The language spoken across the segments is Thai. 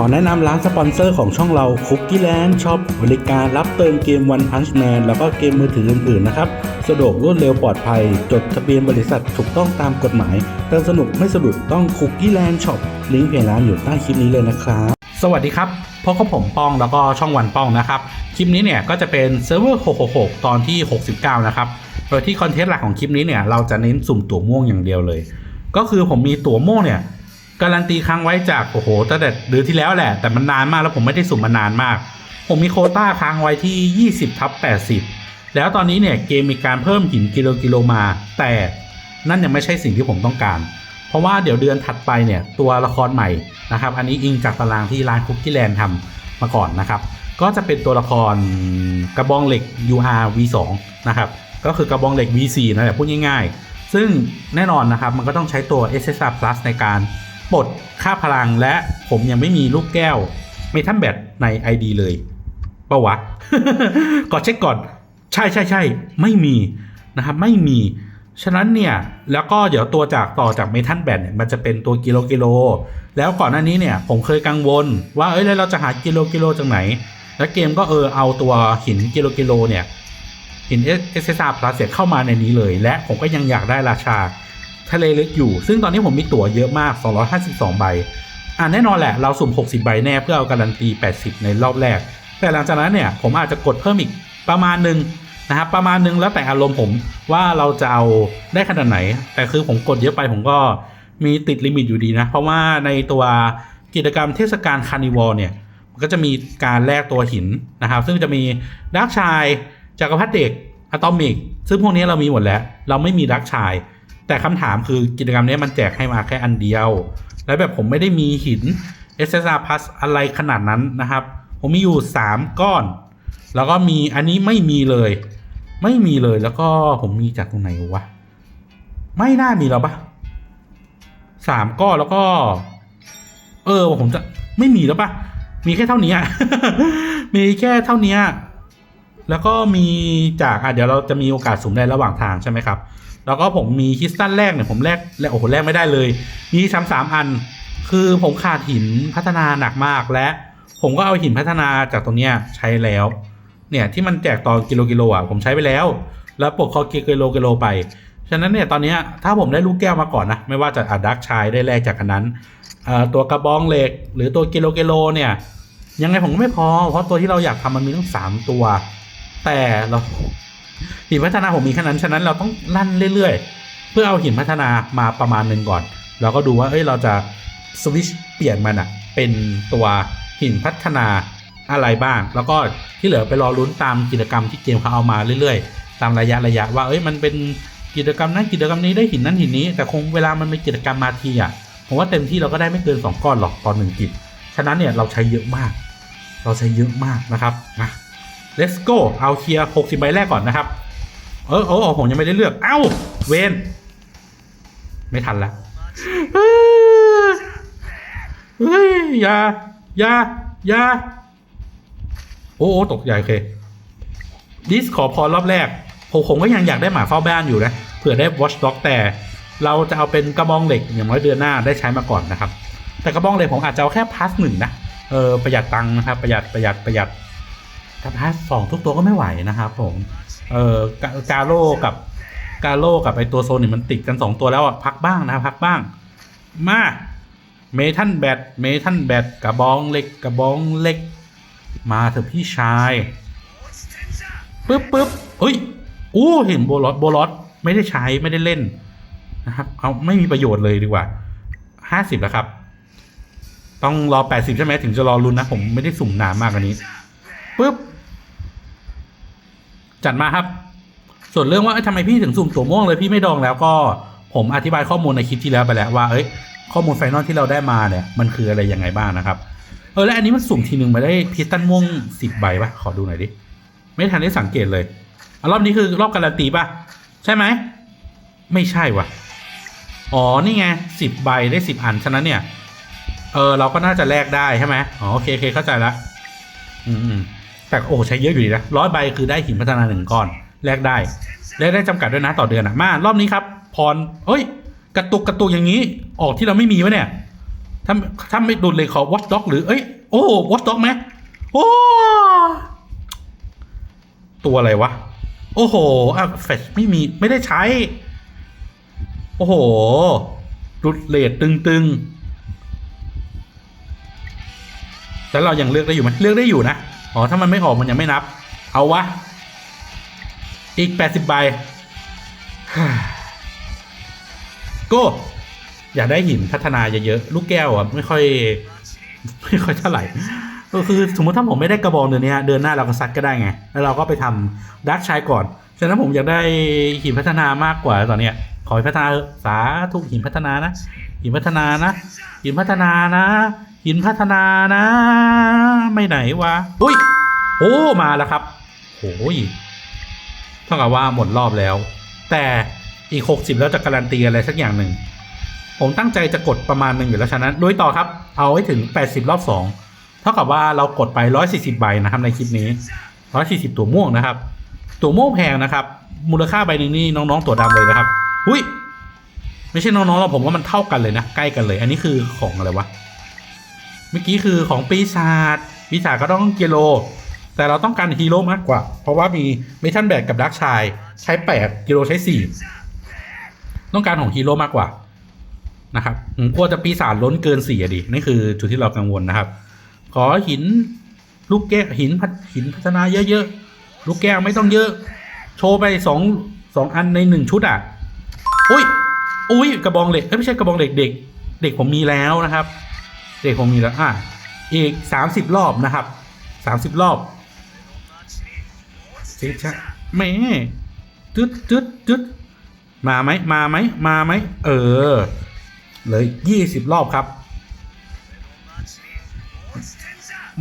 ขอแนะนำร้านสปอนเซอร์ของช่องเราคุกกี้แลนด์ช็อปบริการรับเติมเกม One Punch Man แล้วก็เกมมือถืออื่นๆนะครับ สะดวกรวดเร็วปลอดภัย จดทะเบียนบริษัทถูกต้องตามกฎหมาย เติมสนุกไม่สะดุดต้องคุกกี้แลนด์ช็อปลิงก์เพจร้านอยู่ใต้คลิปนี้เลยนะครับ สวัสดีครับพบกับผมป้องแล้วก็ช่องวันป้องนะครับ คลิปนี้เนี่ยก็จะเป็นเซิร์ฟเวอร์666 ตอนที่ 69 นะครับ โดยที่คอนเทนต์หลักของคลิปนี้เนี่ยเราจะเน้นสุ่มตั๋วม่วงอย่างเดียวเลย ก็คือผมมีตั๋วม่วงเนี่ย การันตีครั้งไว้จากโอ้โหตั้งแต่เดือนที่แล้วแหละ แต่มันนานมากแล้วผมไม่ได้สุ่มมานานมาก ผมมีโคต้าค้างไว้ที่ 20ทับ80 แล้วตอนนี้เนี่ยเกมมีการเพิ่มหินกิโลกิโลมา แต่นั่นยังไม่ใช่สิ่งที่ผมต้องการ เพราะว่าเดี๋ยวเดือนถัดไปเนี่ยตัวละครใหม่นะครับ อันนี้อิงจากตารางที่ร้านคุกกี้แลนด์ทำมาก่อนนะครับ ก็จะเป็นตัวละครกระบองเหล็ก UR V2 นะครับ ก็คือกระบองเหล็ก V4 นั่นแหละพูดง่าย ๆ ซึ่งแน่นอนนะครับมันก็ต้องใช้ตัว SSR Plus ในการ ปลดค่าพลังและผมยังไม่มีลูกแก้วเมทัลแบตใน ID เลยปะวะก่อนเช็คก่อน ใช่ใช่ใช่ไม่มีนะครับไม่มีฉะนั้นเนี่ยแล้วก็เดี๋ยวตัวจากต่อจากเมทัลแบตเนี่ยมันจะเป็นตัวกิโลกิโล แล้วก่อนหน้านี้เนี่ยผมเคยกังวล ว่าเอ้ยแล้วเราจะหากิโลกิโลจากไหน แล้วเกมก็เออเอาตัวหินกิโลกิโลเนี่ยหิน SSR Plus เสียเข้ามาในนี้เลย และผมก็ยังอยากได้ราชา ทะเลลึกอยู่ ซึ่งตอนนี้ผมมีตั๋วเยอะมาก 252 ใบ อ่าแน่นอนแหละ เราสุ่ม 60 ใบแน่เพื่อเอาการันตี 80 ในรอบแรก แต่หลังจากนั้นเนี่ย ผมอาจจะกดเพิ่มอีกประมาณหนึ่งนะครับประมาณหนึ่งแล้วแต่อารมณ์ผมว่าเราจะเอาได้ขนาดไหน แต่คือผมกดเยอะไปผมก็มีติดลิมิตอยู่ดีนะ เพราะว่าในตัวกิจกรรมเทศกาลคาร์นิวัลเนี่ยมันก็จะมีการแลกตัวหินนะครับ ซึ่งจะมีดักชายจักรพรรดิเด็กอะตอมิก ซึ่งพวกนี้เรามีหมดแล้ว เราไม่มีดักชาย แต่คำถามคือกิจกรรมนี้มันแจกให้มาแค่อันเดียว แล้วแบบผมไม่ได้มีหิน SSR Plus อะไรขนาดนั้นนะครับ ผมมีอยู่ 3 ก้อน แล้วก็มีอันนี้ไม่มีเลย ไม่มีเลยแล้วก็ผมมีจากตรงไหนวะ ไม่น่ามีแล้วปะสามก้อนแล้วก็ เออผมจะไม่มีแล้วปะมีแค่เท่านี้ มีแค่เท่านี้ แล้วก็มีจากอะเดี๋ยวเราจะมีโอกาสสุ่มได้ระหว่างทางใช่ไหมครับ แล้วก็ผมมีคริสตัลแรกเนี่ยผมแลกแลกโอ้โหแลกไม่ได้เลย มีซ้ำสามอัน คือผมขาดหินพัฒนาหนักมากและ ผมก็เอาหินพัฒนาจากตรงเนี้ยใช้แล้ว เนี่ยที่มันแจกตอนกิโลกิโลอะผมใช้ไปแล้ว แล้วปกคอกิโลกิโลไปฉะนั้นเนี่ยตอนนี้ถ้าผมได้ลูกแก้วมาก่อนนะไม่ว่าจะอาดักชายได้แลกจากอันนั้นตัวกระบองเหล็ก หรือตัวกิโลกิโลเนี่ยยังไงผมก็ไม่พอ เพราะตัวที่เราอยากทำมันมีตั้งสามตัว แต่เรา หินพัฒนาผมมีแค่นั้นฉะนั้นเราต้องลั่นเรื่อยๆ เพื่อเอาหินพัฒนามาประมาณหนึ่งก่อน เราก็ดูว่าเอ้ยเราจะสวิชเปลี่ยนมันอะเป็นตัวหินพัฒนาอะไรบ้าง แล้วก็ที่เหลือไปรอลุ้นตามกิจกรรมที่เกมเขาเอามาเรื่อยๆ ตามระยะระยะว่าเอ้ยมันเป็นกิจกรรมนั้นกิจกรรมนี้ได้หินนั้นหินนี้ แต่คงเวลามันเป็นกิจกรรมมาทีอะผมว่าเต็มที่เราก็ได้ไม่เกิน 2 ก้อนหรอกตอนหนึ่งกิจฉะนั้นเนี่ยเราใช้เยอะมาก เราใช้เยอะมากนะครับมา let's go เอาเคลียร์60ใบแรกก่อนนะครับ เออเออผมยังไม่ได้เลือก เอ้า เวนไม่ทันแล้วเฮ้ยอย่าอยายาโอ้โอ้ตกใจโอเคดิสขอพรรอบแรกผมผมก็ยังอยากได้หมาเฝ้าบ้านอยู่นะเผื่อได้ watch dog แต่เราจะเอาเป็นกระบองเหล็กอย่างน้อยเดือนหน้าได้ใช้มาก่อนนะครับ แต่กระบองเหล็กผมอาจจะเอาแค่พาสหนึ่งนะเออประหยัดตังค์นะครับประหยัดประหยัดประหยัด แต่พาสสองทุกตัวก็ไม่ไหวนะครับผม เออกาโร่กับกาโร่กับไอตัวโซนี่มันติดกันสองตัวแล้วอะพักบ้างนะครับพักบ้าง มาเมทันแบทเมทันแบทกระบองเหล็กกระบองเหล็ก มาเถอะพี่ชายปึ๊บปึ๊บเฮ้ยอู้เห็นโบลอสโบลอสไม่ได้ใช้ไม่ได้เล่นนะครับเอาไม่มีประโยชน์เลยดีกว่าห้าสิบแล้วครับ ต้องรอแปดสิบใช่ไหมถึงจะรอรุนนะ ผมไม่ได้สุ่มนานมากอันนี้ปึ๊บ จัดมาครับ ส่วนเรื่องว่าทำไมพี่ถึงสุ่มตัวม่วงเลยพี่ไม่ดองแล้วก็ผมอธิบายข้อมูลในคลิปที่แล้วไปแล้วว่าเอ้ยข้อมูลไฟนอลที่เราได้มาเนี่ยมันคืออะไรยังไงบ้างนะครับเออแล้วอันนี้มันสุ่มทีหนึ่งมาได้พิสตันม่วงสิบใบปะขอดูหน่อยดิไม่ทันได้สังเกตเลยอรอบนี้คือรอบการันตีปะใช่ไหมไม่ใช่วะอ๋อนี่ไงสิบใบได้สิบอันฉะนั้นเนี่ยเออเราก็น่าจะแลกได้ใช่ไหมอ๋อโอเคโอเคเข้าใจละอืมอืม แต่โอ้ใช้เยอะอยู่ดีนะร้อยใบคือได้หินพัฒนาหนึ่งก้อนแลกได้แลกได้จำกัดด้วยนะต่อเดือนนะมารอบนี้ครับ พรเฮ้ย กระตุกกระตุกอย่างนี้ ออกที่เราไม่มีวะเนี่ย ถ้าถ้าไม่ดุดเลยขอวอ c ด็อกหรือเอ้ยโอ้วอ c ด็อกไหมโอ้ตัวอะไรวะ โอ้โหอะแฟชไม่มีไม่ได้ใช้ โอ้โหรุดเลทตึงๆแล้วเรายังเลือกได้อยู่ไหมเลือกได้อยู่นะ อ๋อ ถ้ามันไม่ออกมันยังไม่นับ เอาวะ อีกแปดสิบใบก็อยากได้หินพัฒนาเยอะๆ ลูกแก้วอะไม่ค่อย ไม่ค่อยเท่าไหร่ ก็คือสมมติถ้าผมไม่ได้กระบองเดือนนี้เดือนหน้าเราก็ซัดก็ได้ไง แล้วเราก็ไปทำดักชายก่อน ฉะนั้นผมอยากได้หินพัฒนามากกว่าตอนเนี้ย ขอพัฒนาสาธุหินพัฒนานะ หินพัฒนานะ หินพัฒนานะ หินพัฒนานะ ไม่ไหนวะอุ้ยโอ้มาแล้วครับโอ้ยเท่ากับว่าหมดรอบแล้ว แต่อีก 60 แล้วจะการันตีอะไรสักอย่างหนึ่ง ผมตั้งใจจะกดประมาณหนึ่งอยู่แล้วฉะนั้นด้วยต่อครับ เอาให้ถึง 80 รอบ 2 เท่ากับว่าเรากดไป 140 ใบนะครับในคลิปนี้ 140 ตัวม่วงนะครับ ตัวม่วงแพงนะครับ มูลค่าใบหนึ่งนี่น้องๆตัวดำเลยนะครับหุยไม่ใช่น้องๆหรอกผมว่ามันเท่ากันเลยนะ ใกล้กันเลย อันนี้คือของอะไรวะ เมื่อกี้คือของปีศาจปีศาจก็ต้องเกโล แต่เราต้องการฮีโร่มากกว่า เพราะว่ามีเมทัลแบกกับดักชาย ใช้8กิโลใช้4ต้องการของฮีโร่มากกว่านะครับผมกลัวจะปีศาจล้นเกินสี่อะดินี่คือจุดที่เรากังวลนะครับ ขอหินลูกแก้วหินพัฒหินพัฒนาเยอะๆลูกแก้วไม่ต้องเยอะ โชว์ไปสองสองอันในหนึ่งชุดอะอุ้ยอุ้ยกระบองเหล็กเอ้ไม่ใช่กระบองเหล็กเด็ก เด็กผมมีแล้วนะครับ เด็กผมมีแล้วอะอีกสามสิบรอบนะครับสามสิบรอบเจ๊ชะแม่จึ๊ดจึ๊ดจึ๊ดมาไหมมาไหมมาไหมเออเลยยี่สิบรอบครับ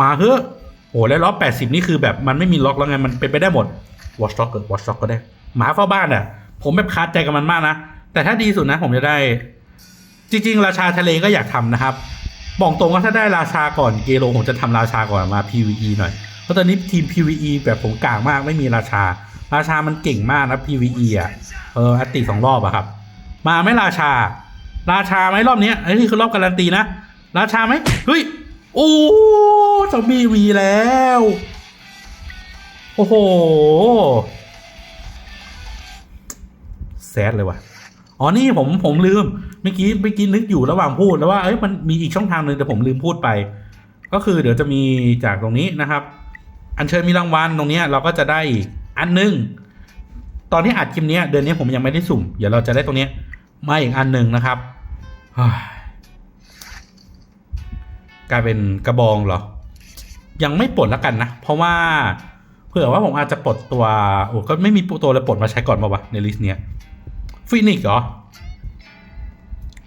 มาเฮ้อโอ้แล้วรอบแปดสิบนี่คือแบบมันไม่มีล็อกแล้วไง มันเป็นไปได้หมดวอชด็อกเกิดวอชด็อกก็ได้ หมาเฝ้าบ้านอะ ผมแบบคาดใจกับมันมากนะ แต่ถ้าดีสุดนะผมจะได้ จริง ๆ ราชาทะเลก็อยากทำนะครับ บอกตรงว่าถ้าได้ราชาก่อนเกโลผมจะทำราชาก่อนมา PVE หน่อย เพราะตอนนี้ทีม PVE แบบผมกลางมากไม่มีราชา ราชามันเก่งมากนะ PVE อะเอออติสองรอบอะครับ มาไหมราชา ราชาไหมรอบนี้ยอันนี้คือรอบการันตีนะ ราชาไหมเฮ้ยโอ้ซอมบี้มีแล้ว โอ้โหแซดเลยว่ะอ๋อนี่ผมผมลืม เมื่อกี้เมื่อกี้นึกอยู่ระหว่างพูดแล้วว่าเอ้ยมันมีอีกช่องทางหนึ่งแต่ผมลืมพูดไป ก็คือเดี๋ยวจะมีจากตรงนี้นะครับ อัญเชิญมีรางวัลตรงนี้เราก็จะได้อีกอันหนึงตอนที่อัดคลิปเนี้ยเดือนนี้ผมยังไม่ได้สุ่มเดี๋ยวเราจะได้ตรงนี้มาอีกอันหนึ่งนะครับกลายเป็นกระบองเหรอ ยังไม่ปลดแล้วกันนะ เพราะว่าเผื่อว่าผมอาจจะปลดตัวโอ้ก็ไม่มีตัวเลยปลดมาใช้ก่อนมาวะในลิสต์เนี้ยฟินิกเหรอ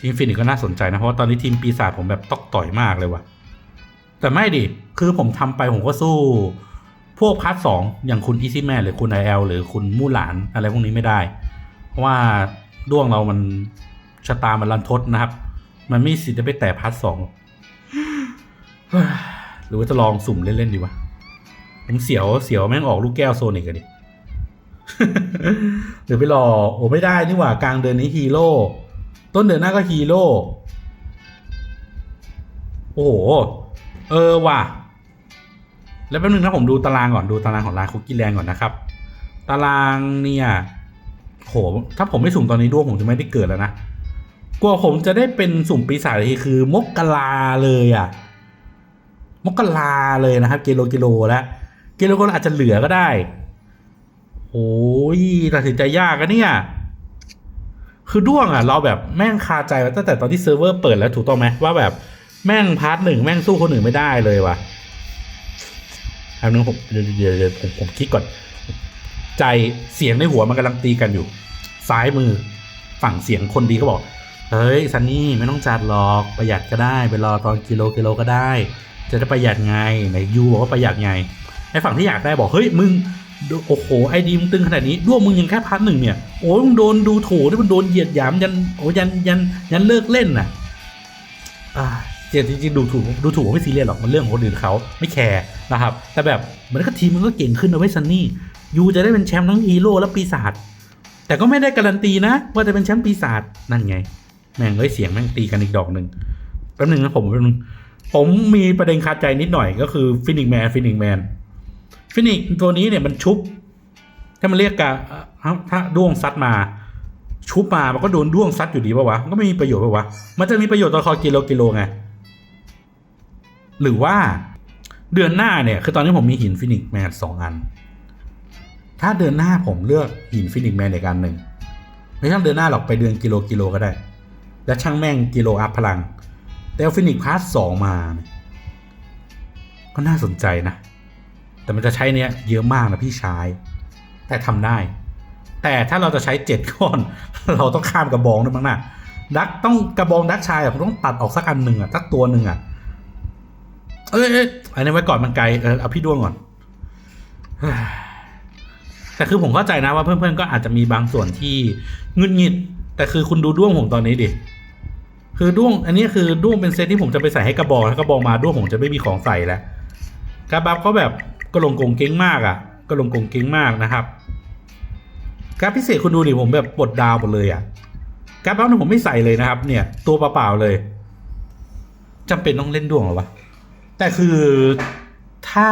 ทีมฟินิกก็น่าสนใจนะ เพราะาตอนนี้ทีมปีศาจผมแบบตอกต่อยมากเลยว่ะ แต่ไม่ดิ คือผมทำไปผมก็สู้ พวกพาร์ทสองอย่างคุณอีซี่แมนหรือคุณไอเอลหรือคุณมู่หลานอะไรพวกนี้ไม่ได้ เพราะว่าด้วงเรามันชะตามันรันทดนะครับ มันไม่มีสิทธิ์จะไปแตะพาร์ทสองหรือว่าจะลองสุ่มเล่น ๆ ดีวะผมเสียวเสียวแม่งออกลูกแก้วโซนิกอะดิหรือไปรอโอ้ไม่ได้นี่หว่ากลางเดือนนี้ฮีโร่ ต้นเดือนหน้าก็ฮีโร่ โอ้โห เออว่ะ แล้วแป๊บนึงนะผมดูตารางก่อนดูตารางของร้านคุกกี้แลนด์ก่อนนะครับ ตารางเนี่ยโห ถ้าผมไม่สุ่มตอนนี้ด้วงผมจะไม่ได้เกิดแล้วนะกว่าผมจะได้เป็นสุ่มปีศาจทีคือ มกลาเลยอะ่ะ มกลาเลยนะครับ กิโลกิโลแล้วกิโลกิโลอาจจะเหลือก็ได้โอ้ยตัดสินใจยากอะเนี่ย คือด้วงอะเราแบบแม่งคาใจมาตั้งแต่ตอนที่เซิร์ฟเวอร์เปิดแล้วถูกต้องไหมว่าแบบแม่งพาร์ทหนึ่งแม่งสู้คนอื่นไม่ได้เลยว่ะอันนึงผมเดี๋ยวเดี๋ยวผมผมคิดก่อน ใจเสียงในหัวมันกำลังตีกันอยู่ ซ้ายมือฝั่งเสียงคนดีก็บอก เฮ้ยซันนี่ไม่ต้องจัดหรอกประหยัดก็ได้ไปรอตอนกิโลกิโลก็ได้ จะได้ประหยัดไงไหนยูบอกว่าประหยัดไงไอ้ฝั่งที่อยากได้บอกเฮ้ยมึง โอ้โหไอดีมึงตึงขนาดนี้ด้วงมึงยังแค่พันหนึ่งเนี่ยโอ้ยมึงโดนดูถูกที่มันโดนเหยียดหยามยันโอ้ยันยันยันเลิกเล่นน่ะอ่าเจจริงๆดูถูกดูถูกไม่ซีเรียสหรอกมันเรื่องของคนอื่นเขาไม่แคร์นะครับ แต่แบบเหมือนกับทีมมันก็เก่งขึ้นนะเว้ยซันนี่ยูจะได้เป็นแชมป์ทั้งฮีโร่และปีศาจแต่ก็ไม่ได้การันตีนะ ว่าจะเป็นแชมป์ปีศาจนั่นไง แม่งเอ้ยเสียงแม่งตีกันอีกดอกหนึ่งแป๊บนึงนะผมแป๊บนึงผมมีประเด็นคาใจนิดหน่อยก็คือฟินิกแมนฟินิกแมน ฟินิกตัวนี้เนี่ยมันชุบ ถ้ามันเรียกกะถ้าถ้าด้วงซัดมา ชุบมามันก็โดนด้วงซัดอยู่ดีป่าวะมันก็ไม่มีประโยชน์ป่าวะมันจะมีประโยชน์ตอนคอกิโลกิโลไงหรือว่าเดือนหน้าเนี่ยคือตอนนี้ผมมีหินฟินิกแมนสองอัน ถ้าเดือนหน้าผมเลือกหินฟินิกแมนอีกอันหนึ่งไม่ช่างเดือนหน้าหรอกไปเดือนกิโลกิโลก็ได้ แล้วช่างแม่งกิโลอัพพลังแต่ฟินิกพาร์ทสองมา ก็น่าสนใจนะ แต่มันจะใช้เนี้ยเยอะมากนะพี่ชาย แต่ทำได้ แต่ถ้าเราจะใช้เจ็ดก้อน เราต้องข้ามกระบองด้วยมั้งนะดักต้องกระบองดักชายอะผมต้องตัดออกสักอันหนึ่งอะสักตัวหนึ่งอะเอ้ยอันนี้ไว้ก่อนมันไกลเออเอาพี่ด้วงก่อนแต่คือผมเข้าใจนะว่าเพื่อนๆก็อาจจะมีบางส่วนที่งุนงิด แต่คือคุณดูด้วงผมตอนนี้ดิคือด้วง อันนี้คือด้วงเป็นเซตที่ผมจะไปใส่ให้กระบอกแล้วกระบอกมาด้วงผมจะไม่มีของใส่แล้วกระบับก็แบบ กระลงกงเก้งมากอะ่ะกระลงกงเก้งมากนะครับกราฟพิเศษคุณดูดิผมแบบปลดดาวหมดเลยอะ่ะกราฟบัฟเนี่ยผมไม่ใส่เลยนะครับ เนี่ย ตัวเปล่าๆเลยจำเป็นต้องเล่นด้วงเหรอวะแต่คือถ้า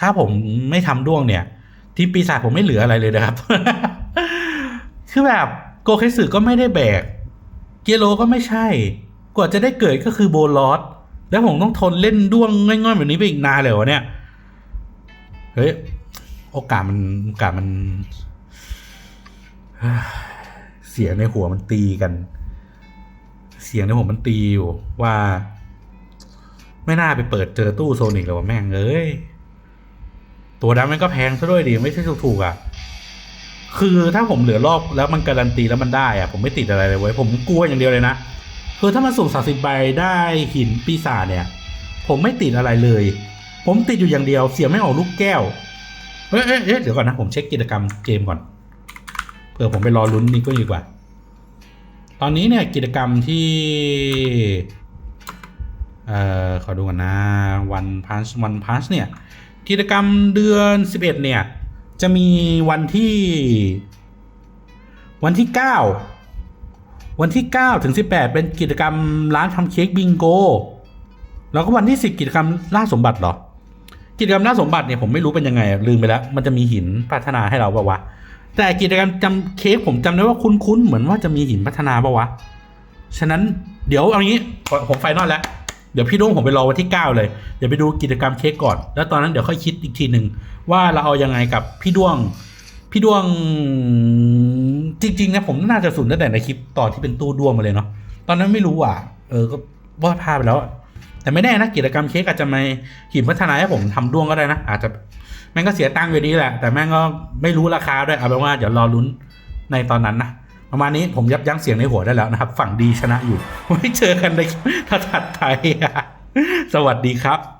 ถ้าผมไม่ทำด้วงเนี่ย ทีมปีศาจผมไม่เหลืออะไรเลยนะครับ คือแบบโกเคสึก็ไม่ได้แบก เกียโรก็ไม่ใช่ กว่าจะได้เกิดก็คือโบลอสแล้วผมต้องทนเล่นด้วงง่อยๆแบบนี้ไปอีกนานเลยวะเนี่ย เฮ้ย โอกาสมันโอกาสมัน เสียงในหัวมันตีกัน เสียงในหัวมันตีอยู่ ว่า ไม่น่าไปเปิดเจอตู้โซนิกเลยว่ะแม่งเอ้ย ตัวดำมันก็แพงซะด้วยดิไม่ใช่ถูกๆอะ คือถ้าผมเหลือรอบแล้วมันการันตีแล้วมันได้อะผมไม่ติดอะไรเลยเว้ยผมกลัวอย่างเดียวเลยนะคือถ้ามันสุ่มสาสิบใบได้หินปีศาจเนี่ย ผมไม่ติดอะไรเลย ผมติดอยู่อย่างเดียวเสียไม่ออกลูกแก้ว เอ๊ะเอ๊ะเดี๋ยวก่อนนะ ผมเช็คกิจกรรมเกมก่อน เผื่อผมไปรอลุ้นนี่ก็ดีกว่า ตอนนี้เนี่ยกิจกรรมที่ เอ่อ ขอดูก่อนนะวันพัชวันพัชเนี่ย กิจกรรมเดือน 11 เนี่ย จะมีวันที่ วันที่ 9 วันที่ 9 ถึง 18 เป็นกิจกรรมร้านทำเค้กบิงโกแล้วก็วันที่10กิจกรรมล่าสมบัติเหรอ กิจกรรมล่าสมบัติเนี่ยผมไม่รู้เป็นยังไงลืมไปแล้ว มันจะมีหินพัฒนาให้เราปะวะแต่กิจกรรมจำเค้กผมจำได้ว่าคุ้นๆเหมือนว่าจะมีหินพัฒนาปะวะฉะนั้นเดี๋ยวเอางี้ผมไฟนอลแล้วเดี๋ยวพี่ด้วงผมไปรอวันที่ 9 เลย เดี๋ยวไปดูกิจกรรมเค้กก่อน แล้วตอนนั้นเดี๋ยวค่อยคิดอีกทีหนึ่งว่าเราเอายังไงกับพี่ด้วง พี่ด้วงจริงๆนะผมน่าจะสุ่มตั้งแต่ในคลิปต่อนที่เป็นตู้ด้วงมาเลยเนาะตอนนั้นไม่รู้อะ เออก็ว่าดภาพไปแล้ว แต่ไม่แน่นะกิจกรรมเค้กอาจจะมาหินพัฒนาให้ผมทำด้วงก็ได้นะ อาจจะแม่งก็เสียตังค์อยู่ดีแหละ แต่แม่งก็ไม่รู้ราคาด้วยเอาเป็นว่าเดี๋ยวรอลุ้นในตอนนั้นนะประมาณนี้ผมยับยั้งเสียงในหัวได้แล้วนะครับ ฝั่งดีชนะอยู่ไว้เจอกันในถัดไปสวัสดีครับ